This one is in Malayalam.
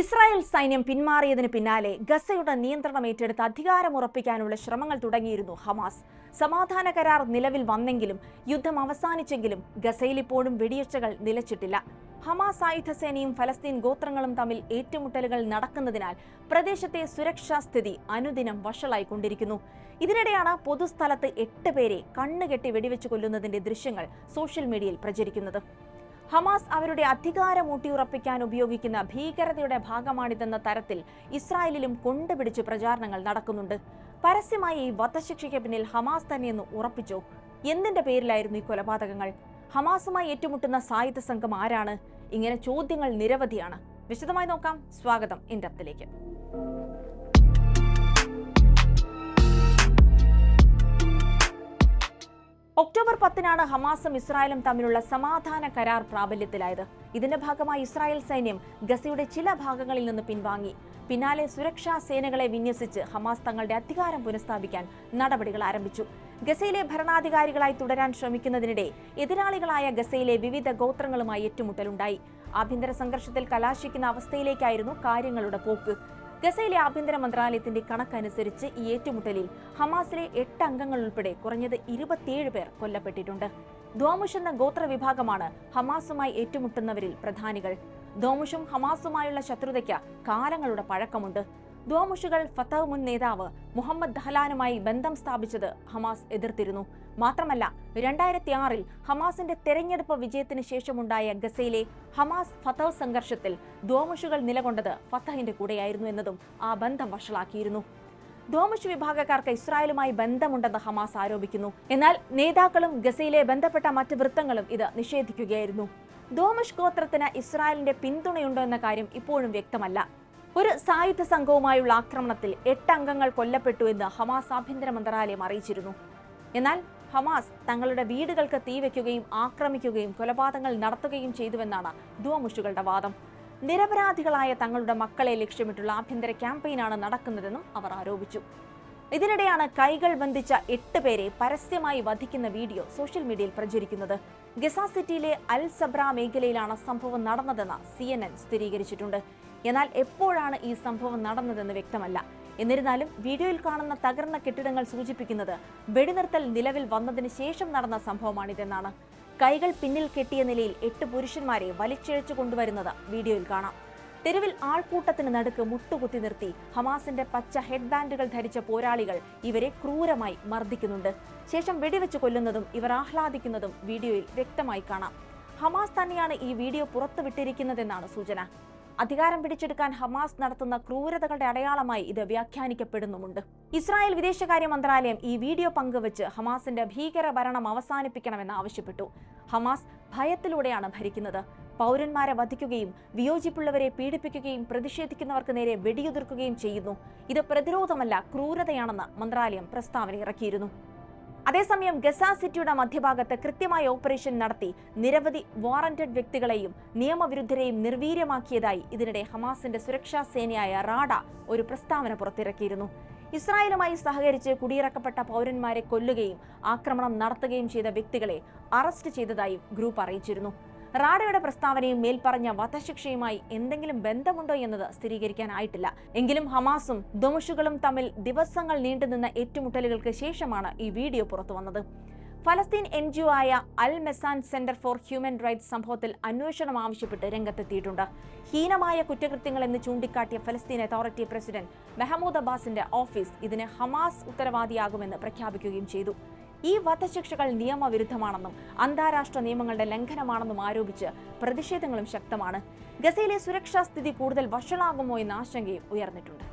ഇസ്രായേൽ സൈന്യം പിന്മാറിയതിന് പിന്നാലെ ഗസയുടെ നിയന്ത്രണം ഏറ്റെടുത്ത് അധികാരമുറപ്പിക്കാനുള്ള ശ്രമങ്ങൾ തുടങ്ങിയിരുന്നു ഹമാസ്. സമാധാന കരാർ നിലവിൽ വന്നെങ്കിലും യുദ്ധം അവസാനിച്ചെങ്കിലും ഗസയിൽ ഇപ്പോഴും വെടിയൊച്ചകൾ നിലച്ചിട്ടില്ല. ഹമാസ് ആയുധസേനയും ഫലസ്തീൻ ഗോത്രങ്ങളും തമ്മിൽ ഏറ്റുമുട്ടലുകൾ നടക്കുന്നതിനാൽ പ്രദേശത്തെ സുരക്ഷാ സ്ഥിതി അനുദിനം വഷളായിക്കൊണ്ടിരിക്കുന്നു. ഇതിനിടെയാണ് പൊതുസ്ഥലത്ത് എട്ട് പേരെ കണ്ണുകെട്ടി വെടിവെച്ച് കൊല്ലുന്നതിന്റെ ദൃശ്യങ്ങൾ സോഷ്യൽ മീഡിയയിൽ പ്രചരിക്കുന്നത്. ഹമാസ് അവരുടെ അധികാരം ഊട്ടിയുറപ്പിക്കാൻ ഉപയോഗിക്കുന്ന ഭീകരതയുടെ ഭാഗമാണിതെന്ന തരത്തിൽ ഇസ്രായേലിലും കൊണ്ടുപിടിച്ച് പ്രചാരണങ്ങൾ നടക്കുന്നുണ്ട്. പരസ്യമായി ഈ വധശിക്ഷയ്ക്ക് പിന്നിൽ ഹമാസ് തന്നെയെന്ന് ഉറപ്പിച്ചോ. എന്തിന്റെ പേരിലായിരുന്നു ഈ കൊലപാതകങ്ങൾ? ഹമാസുമായി ഏറ്റുമുട്ടുന്ന സായുധ സംഘം ആരാണ്? ഇങ്ങനെ ചോദ്യങ്ങൾ നിരവധിയാണ്. വിശദമായി നോക്കാം. സ്വാഗതം. ഇൻഡപ്തിലേക്ക് ഒക്ടോബർ പത്തിനാണ് ഹമാസും ഇസ്രായേലും തമ്മിലുള്ള സമാധാന കരാർ പ്രാബല്യത്തിലായത്. ഇതിന്റെ ഭാഗമായി ഇസ്രായേൽ സൈന്യം ഗസയുടെ ചില ഭാഗങ്ങളിൽ നിന്ന് പിൻവാങ്ങി. പിന്നാലെ സുരക്ഷാ സേനകളെ വിന്യസിച്ച് ഹമാസ് തങ്ങളുടെ അധികാരം പുനഃസ്ഥാപിക്കാൻ നടപടികൾ ആരംഭിച്ചു. ഗസയിലെ ഭരണാധികാരികളായി തുടരാൻ ശ്രമിക്കുന്നതിനിടെ എതിരാളികളായ ഗസയിലെ വിവിധ ഗോത്രങ്ങളുമായി ഏറ്റുമുട്ടലുണ്ടായി. ആഭ്യന്തര സംഘർഷത്തിൽ കലാശിക്കുന്ന അവസ്ഥയിലേക്കായിരുന്നു കാര്യങ്ങളുടെ പോക്ക്. ഗസയിലെ ആഭ്യന്തര മന്ത്രാലയത്തിന്റെ കണക്കനുസരിച്ച് ഈ ഏറ്റുമുട്ടലിൽ ഹമാസിലെ എട്ട് അംഗങ്ങൾ ഉൾപ്പെടെ കുറഞ്ഞത് ഇരുപത്തിയേഴ് പേർ കൊല്ലപ്പെട്ടിട്ടുണ്ട്. ദ്വാമുഷ് എന്ന ഗോത്ര വിഭാഗമാണ് ഹമാസുമായി ഏറ്റുമുട്ടുന്നവരിൽ പ്രധാനികൾ. ദ്വാമുഷും ഹമാസുമായുള്ള ശത്രുതയ്ക്ക് കാലങ്ങളുടെ പഴക്കമുണ്ട്. ദ്വാമുഷുകൾ ഫത്തഹ് മുൻ നേതാവ് മുഹമ്മദ് ദഹലാനുമായി ബന്ധം സ്ഥാപിച്ചത് ഹമാസ് എതിർത്തിരുന്നു. മാത്രമല്ല രണ്ടായിരത്തി ആറിൽ ഹമാസിന്റെ തെരഞ്ഞെടുപ്പ് വിജയത്തിന് ശേഷമുണ്ടായ ഗസയിലെ ഹമാസ് ഫത്തഹ് സംഘർഷത്തിൽ ദ്വാമുഷികൾ നിലകൊണ്ടത് ഫത്തഹിന്റെ കൂടെയായിരുന്നു എന്നതും ആ ബന്ധം വഷളാക്കിയിരുന്നു. ദ്വാമുഷ് വിഭാഗക്കാർക്ക് ഇസ്രായേലുമായി ബന്ധമുണ്ടെന്ന് ഹമാസ് ആരോപിക്കുന്നു. എന്നാൽ നേതാക്കളും ഗസയിലെ ബന്ധപ്പെട്ട മറ്റ് വൃത്തങ്ങളും ഇത് നിഷേധിക്കുകയായിരുന്നു. ദ്വാമുഷ് ഗോത്രത്തിന് ഇസ്രായേലിന്റെ പിന്തുണയുണ്ടോ എന്ന കാര്യം ഇപ്പോഴും വ്യക്തമല്ല. ഒരു സായുധ സംഘവുമായുള്ള ആക്രമണത്തിൽ എട്ട് അംഗങ്ങൾ കൊല്ലപ്പെട്ടു എന്ന് ഹമാസ് ആഭ്യന്തര മന്ത്രാലയം അറിയിച്ചിരുന്നു. എന്നാൽ ഹമാസ് തങ്ങളുടെ വീടുകൾക്ക് തീവെക്കുകയും ആക്രമിക്കുകയും കൊലപാതകങ്ങൾ നടത്തുകയും ചെയ്തുവെന്നാണ് ദുവമുഷുകളുടെ വാദം. നിരപരാധികളായ തങ്ങളുടെ മക്കളെ ലക്ഷ്യമിട്ടുള്ള ആഭ്യന്തര ക്യാമ്പയിനാണ് നടക്കുന്നതെന്നും അവർ ആരോപിച്ചു. ഇതിനിടെയാണ് കൈകൾ ബന്ധിച്ച എട്ട് പേരെ പരസ്യമായി വധിക്കുന്ന വീഡിയോ സോഷ്യൽ മീഡിയയിൽ പ്രചരിക്കുന്നത്. ഗസ സിറ്റിയിലെ അൽ സബ്ര മേഖലയിലാണ് സംഭവം നടന്നതെന്ന് സി സ്ഥിരീകരിച്ചിട്ടുണ്ട്. എന്നാൽ എപ്പോഴാണ് ഈ സംഭവം നടന്നതെന്ന് വ്യക്തമല്ല. എന്നിരുന്നാലും വീഡിയോയിൽ കാണുന്ന തകർന്ന കെട്ടിടങ്ങൾ സൂചിപ്പിക്കുന്നത് വെടിനിർത്തൽ നിലവിൽ വന്നതിന് ശേഷം നടന്ന സംഭവമാണിതെന്നാണ്. കൈകൾ പിന്നിൽ കെട്ടിയ നിലയിൽ എട്ട് പുരുഷന്മാരെ വലിച്ചിഴച്ചു കൊണ്ടുവരുന്നത് വീഡിയോയിൽ കാണാം. തെരുവിൽ ആൾക്കൂട്ടത്തിന് നടുക്ക് മുട്ടുകുത്തി നിർത്തി ഹമാസിന്റെ പച്ച ഹെഡ് ബാൻഡുകൾ ധരിച്ച പോരാളികൾ ഇവരെ ക്രൂരമായി മർദ്ദിക്കുന്നുണ്ട്. ശേഷം വെടിവെച്ച് കൊല്ലുന്നതും ഇവർ ആഹ്ലാദിക്കുന്നതും വീഡിയോയിൽ വ്യക്തമായി കാണാം. ഹമാസ് തന്നെയാണ് ഈ വീഡിയോ പുറത്തുവിട്ടിരിക്കുന്നതെന്നാണ് സൂചന. അധികാരം പിടിച്ചെടുക്കാൻ ഹമാസ് നടത്തുന്ന ക്രൂരതകളുടെ അടയാളമായി ഇത് വ്യാഖ്യാനിക്കപ്പെടുന്നുമുണ്ട്. ഇസ്രായേൽ വിദേശകാര്യ മന്ത്രാലയം ഈ വീഡിയോ പങ്കുവച്ച് ഹമാസിന്റെ ഭീകര ഭരണം അവസാനിപ്പിക്കണമെന്ന് ആവശ്യപ്പെട്ടു. ഹമാസ് ഭയത്തിലൂടെയാണ് ഭരിക്കുന്നത്. പൗരന്മാരെ വധിക്കുകയും വിയോജിപ്പുള്ളവരെ പീഡിപ്പിക്കുകയും പ്രതിഷേധിക്കുന്നവർക്ക് നേരെ വെടിയുതിർക്കുകയും ചെയ്യുന്നു. ഇത് പ്രതിരോധമല്ല ക്രൂരതയാണെന്ന് മന്ത്രാലയം പ്രസ്താവന ഇറക്കിയിരുന്നു. അതേസമയം ഗസ സിറ്റിയുടെ മധ്യഭാഗത്ത് കൃത്യമായ ഓപ്പറേഷൻ നടത്തി നിരവധി വാറന്റഡ് വ്യക്തികളെയും നിയമവിരുദ്ധരെയും നിർവീര്യമാക്കിയതായി ഇതിനിടെ ഹമാസിന്റെ സുരക്ഷാ സേനയായ റാഡ ഒരു പ്രസ്താവന പുറത്തിറക്കിയിരുന്നു. ഇസ്രായേലുമായി സഹകരിച്ച് കുടിയിറക്കപ്പെട്ട പൗരന്മാരെ കൊല്ലുകയും ആക്രമണം നടത്തുകയും ചെയ്ത വ്യക്തികളെ അറസ്റ്റ് ചെയ്തതായും ഗ്രൂപ്പ് അറിയിച്ചിരുന്നു. റാഡയുടെ പ്രസ്താവനയും മേൽപ്പറഞ്ഞ വധശിക്ഷയുമായി എന്തെങ്കിലും ബന്ധമുണ്ടോ എന്നത് സ്ഥിരീകരിക്കാനായിട്ടില്ല. എങ്കിലും ഹമാസും ദുമുഷുകളും തമ്മിൽ ദിവസങ്ങൾ നീണ്ടുനിന്ന ഏറ്റുമുട്ടലുകൾക്ക് ശേഷമാണ് ഈ വീഡിയോ പുറത്തുവന്നത്. ഫലസ്തീൻ എൻ ജി ഒ ആയ Al Mezan centre for human rights സംഭവത്തിൽ അന്വേഷണം ആവശ്യപ്പെട്ട് രംഗത്തെത്തിയിട്ടുണ്ട്. ഹീനമായ കുറ്റകൃത്യങ്ങൾ എന്ന് ചൂണ്ടിക്കാട്ടിയ ഫലസ്തീൻ അതോറിറ്റി പ്രസിഡന്റ് മെഹമ്മൂദ് അബ്ബാസിന്റെ ഓഫീസ് ഇതിന് ഹമാസ് ഉത്തരവാദിയാകുമെന്ന് പ്രഖ്യാപിക്കുകയും ചെയ്തു. ഈ വധശിക്ഷകൾ നിയമവിരുദ്ധമാണെന്നും അന്താരാഷ്ട്ര നിയമങ്ങളുടെ ലംഘനമാണെന്നും ആരോപിച്ച് പ്രതിഷേധങ്ങളും ശക്തമാണ്. ഗസയിലെ സുരക്ഷാ സ്ഥിതി കൂടുതൽ വഷളാകുമോ എന്ന ആശങ്കയും ഉയർന്നിട്ടുണ്ട്.